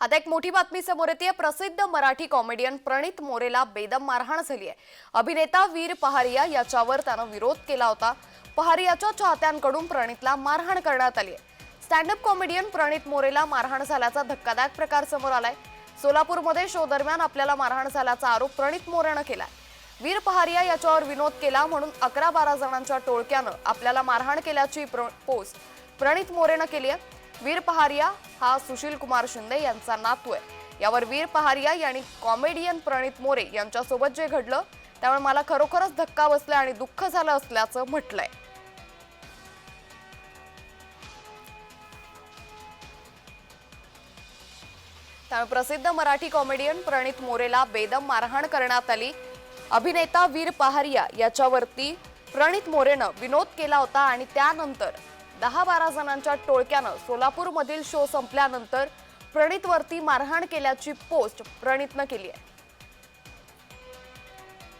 आता एक मोठी बातमी समोर येते. प्रसिद्ध मराठी कॉमेडियन प्रणित मोरेला बेदम मारहाण झाली आहे अभिनेता वीर पहारिया याच्यावर त्यानं विरोध केला होता. पहारियाच्या चाहत्यांकडून प्रणितला मारहाण करण्यात आली आहे स्टँडअप कॉमेडियन प्रणित मोरेला मारहाण झाल्याचा धक्कादायक प्रकार समोर आलाय. सोलापूरमध्ये शो दरम्यान आपल्याला मारहाण झाल्याचा आरोप प्रणित मोरेनं केलाय. वीर पहारिया याच्यावर विनोद केला म्हणून अकरा बारा जणांच्या टोळक्यानं आपल्याला मारहाण केल्याची प्र- पोस्ट प्रणित मोरेनं केली आहे वीर पहारिया हा सुशील कुमार शिंदे यांचा नातू आहे. यावर वीर पहारिया यांनी कॉमेडियन प्रणित मोरे यांच्यासोबत जे घडलं त्यामुळे मला खरोखरच धक्का बसला आणि दुःख झालं असल्याचं म्हटलंय. त्यामुळे प्रसिद्ध मराठी कॉमेडियन प्रणित मोरेला बेदम मारहाण करण्यात आली. अभिनेता वीर पहारिया याच्यावरती प्रणित मोरेनं विनोद केला होता आणि त्यानंतर दहा बारा जणांच्या टोळक्यानं सोलापूरमधील शो संपल्यानंतर प्रणितवरती मारहाण केल्याची पोस्ट प्रणितनं केली आहे.